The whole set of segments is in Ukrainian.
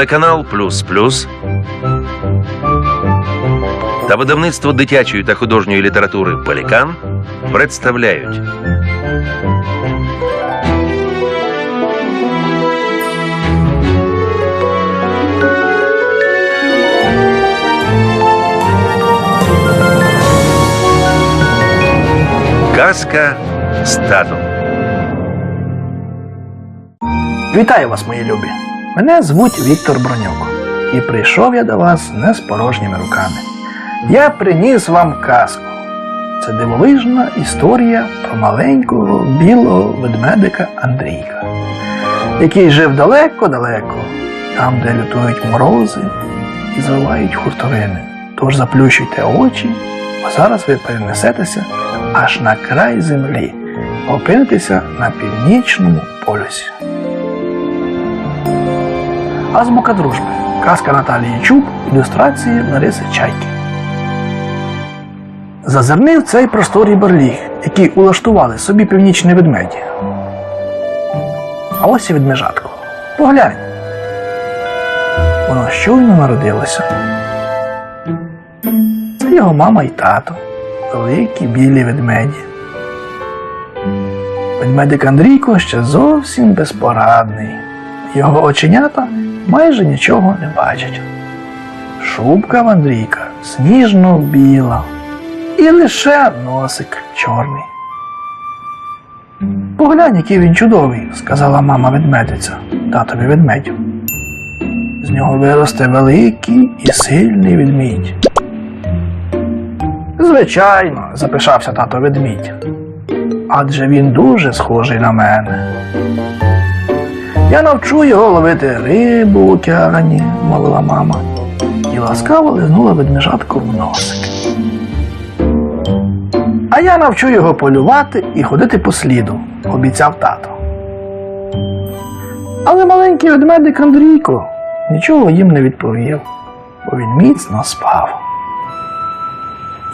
Телеканал Плюс Плюс та видавництво дитячої та художньої літератури Пелікан представляють Казка з татом. Вітаю вас, мої любі! Мене звуть Віктор Бронюк, і прийшов я до вас не з порожніми руками. Я приніс вам казку. Це дивовижна історія про маленького білого ведмедика Андрійка, який жив далеко-далеко, там, де лютують морози і звивають хуртовини. Тож заплющуйте очі, а зараз ви перенесетеся аж на край землі, опинитеся на північному полюсі. Азбука дружби. Казка Наталії Чуб, ілюстрації Лариси Чайки. Зазирни в цей просторий барліг, який улаштували собі північні ведмеді. А ось і ведмежатко. Поглянь. Воно щойно народилося. Це його мама і тато, великі білі ведмеді. Ведмедик Андрійко ще зовсім безпорадний. Його оченята майже нічого не бачать. Шубка в Андрійка сніжно-біла, і лише носик чорний. Поглянь, який він чудовий, сказала мама ведмедиця, татові ведмедю. З нього виросте великий і сильний ведмідь. Звичайно, запишався тато ведмідь. Адже він дуже схожий на мене. Я навчу його ловити рибу в океані, мовила мама, і ласкаво лизнула ведмежатку в носик. А я навчу його полювати і ходити по сліду, обіцяв тато. Але маленький ведмедик Андрійко нічого їм не відповів, бо він міцно спав.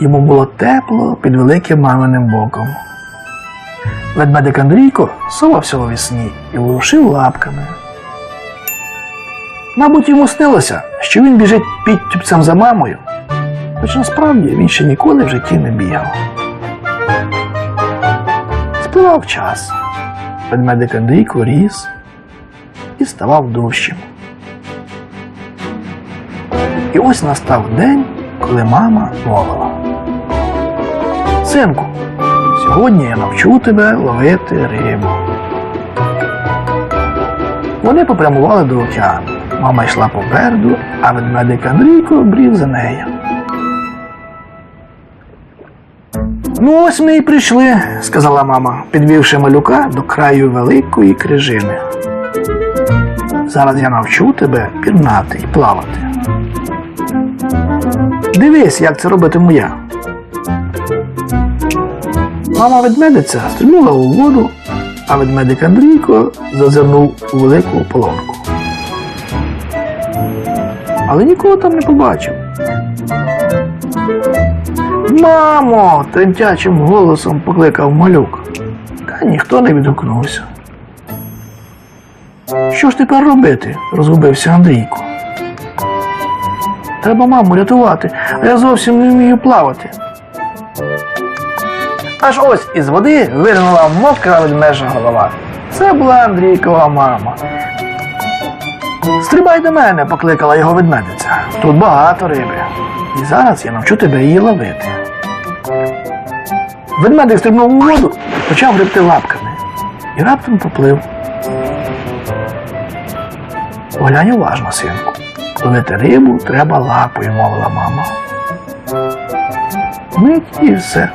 Йому було тепло під великим маминим боком. Ведмедик Андрійко совався у вісні і ворушив лапками. Мабуть, йому снилося, що він біжить підтюпцем за мамою, хоч насправді він ще ніколи в житті не бігав. Спливав час. Ведмедик Андрійко ріс і ставав дужчим. І ось настав день, коли мама мовила. Синку, Сьогодні я навчу тебе ловити рибу. Вони попрямували до океану. Мама йшла попереду, а ведмедик Андрійко брів за нею. Ну, ось ми і прийшли, сказала мама, підвівши малюка до краю великої крижини. Зараз я навчу тебе пірнати і плавати. Дивись, як це робитиму я. Мама ведмедиця стрибнула у воду, а ведмедик Андрійко зазирнув у велику полонку. Але нікого там не побачив. Мамо! тремтячим голосом покликав малюк, та ніхто не відгукнувся. Що ж тепер робити? розгубився Андрійко. Треба маму рятувати, а я зовсім не вмію плавати. Аж ось із води вирнула мокра ведмежа голова. Це була Андрійкова мама. Стрибай до мене, покликала його ведмедиця. Тут багато риби. І зараз я навчу тебе її ловити. Ведмедик стрибнув у воду почав гребти лапками. І раптом поплив. Поглянь уважно, синку. Ловити рибу треба лапою, мовила мама. Мить і все.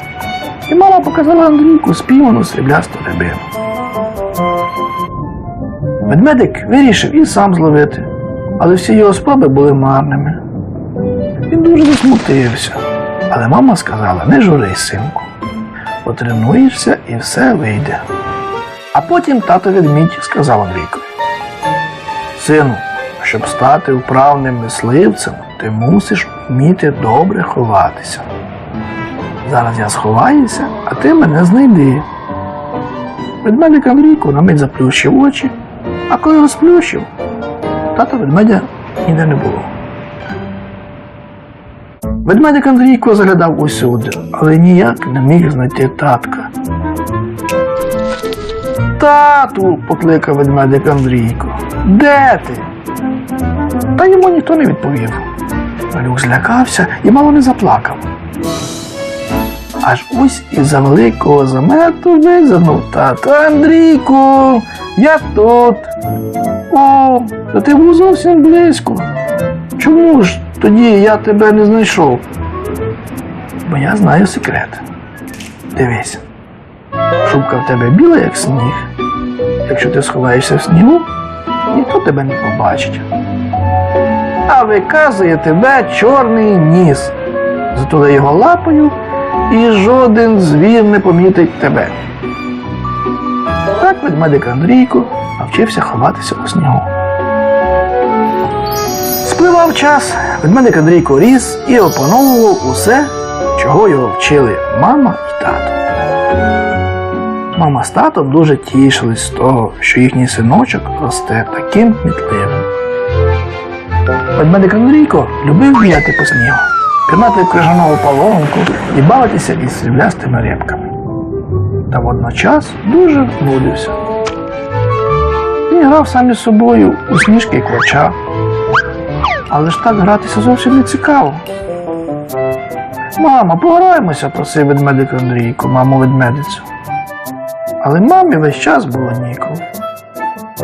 І мама показала Андрійку спійману сріблясту рибину. Ведмедик вирішив і сам зловити, але всі його спроби були марними. Він дуже засмутився, але мама сказала: не журись, синку, потренуєшся і все вийде. А потім тато ведмідь сказав Андрійкові: Сину, щоб стати вправним мисливцем, ти мусиш вміти добре ховатися. Зараз я сховаюся, а ти мене знайди. Ведмедик Андрійко на мить заплющив очі, а коли розплющив, тато ведмедя ніде не було. Ведмедик Андрійко заглядав усюди, але ніяк не міг знайти татка. Тату, покликав ведмедик Андрійко. Де ти? Та йому ніхто не відповів. Малюк злякався і мало не заплакав. Аж ось із-за великого замету визирнув тато. Андрійку, я тут. О, та ти був зовсім близько. Чому ж тоді я тебе не знайшов? Бо я знаю секрет. Дивись, шубка в тебе біла, як сніг. Якщо ти сховаєшся в снігу, ніхто тебе не побачить. А виказує тебе чорний ніс. Затули його лапою, і жоден звір не помітить тебе. Так ведмедик Андрійко навчився ховатися у снігу. Спливав час, ведмедик Андрійко ріс і опановував усе, чого його вчили мама і тато. Мама з татом дуже тішились з того, що їхній синочок росте таким кмітливим. Ведмедик Андрійко любив бігати по снігу, пірнати крижану полонку і бавитися із сріблястими рибками. Та водночас дуже нудився. Він грав сам із собою у сніжки і квача. Але ж так гратися зовсім не цікаво. Мамо, пограємося, просив ведмедик Андрійко, маму ведмедицю. Але мамі весь час було ніколи.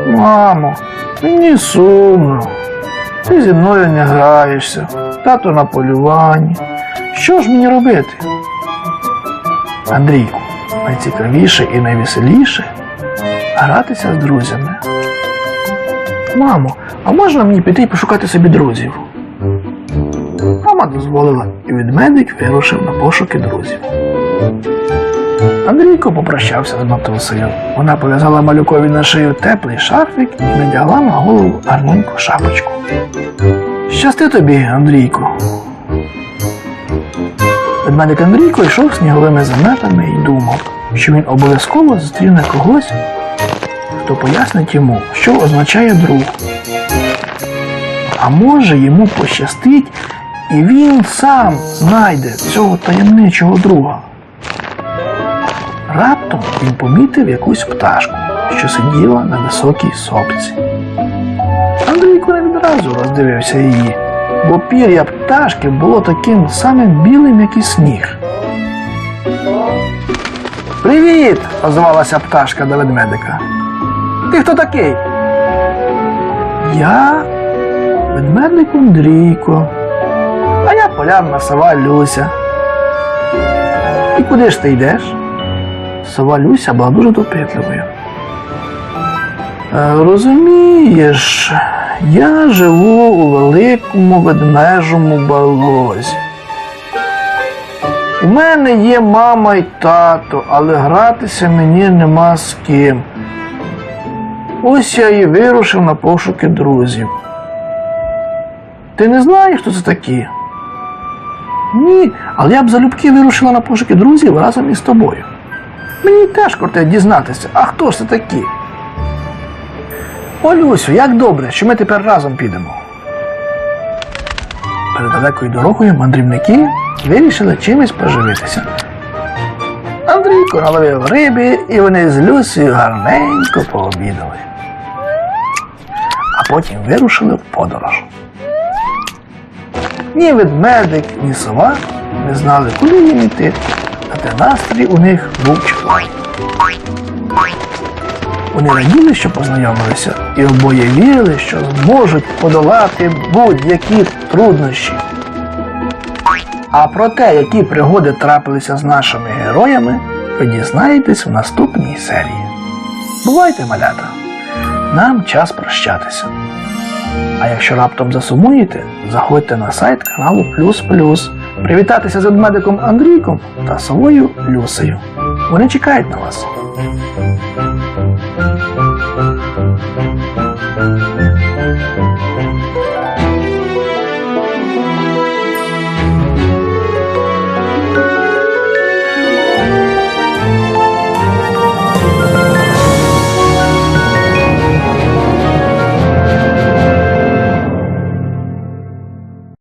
Мамо, мені сумно. Ти зі мною не граєшся, тато на полюванні. Що ж мені робити? Андрійку, найцікавіше і найвеселіше гратися з друзями. Мамо, а можна мені піти і пошукати собі друзів? Мама дозволила, і ведмедик вирушив на пошуки друзів. Андрійко попрощався з матусею. Вона пов'язала малюкові на шию теплий шарфик і надягла на голову гарненьку шапочку. Щасти тобі, Андрійку. Ведмедик Андрійко йшов сніговими заметами і думав, що він обов'язково зустріне когось, хто пояснить йому, що означає друг. А може йому пощастить, і він сам знайде цього таємничого друга. Раптом він помітив якусь пташку, що сиділа на високій сопці. Андрійко відразу роздивився її, бо пір'я пташки було таким самим білим, як і сніг. Привіт! озвалася пташка до ведмедика. Ти хто такий? Я ведмедик Андрійко, а я полярна сова Люся. І куди ж ти йдеш? Сова Люся була дуже допитливою. «Е, Розумієш, я живу у великому ведмежому балозі. У мене є мама і тато, але гратися мені нема з ким. Ось я і вирушив на пошуки друзів. Ти не знаєш, хто це такі? Ні, але я б залюбки вирушила на пошуки друзів разом із тобою. Мені теж круте дізнатися, а хто ж це такі? Олюсю, як добре, що ми тепер разом підемо. Перед далекою дорогою мандрівники вирішили чимось поживитися. Андрійко наловив риби, і вони з Люсею гарненько пообідали. А потім вирушили в подорож. Ні ведмедик, ні сова не знали, куди їм іти, та настрій у них був чудовий. Вони раділи, що познайомилися, і обоє вірили, що зможуть подолати будь-які труднощі. А про те, які пригоди трапилися з нашими героями, ви дізнаєтесь в наступній серії. Бувайте, малята! Нам час прощатися. А якщо раптом засумуєте, заходьте на сайт каналу Плюс Плюс, привітатися з ведмедиком Андрійком та совою Люсею. Вони чекають на вас.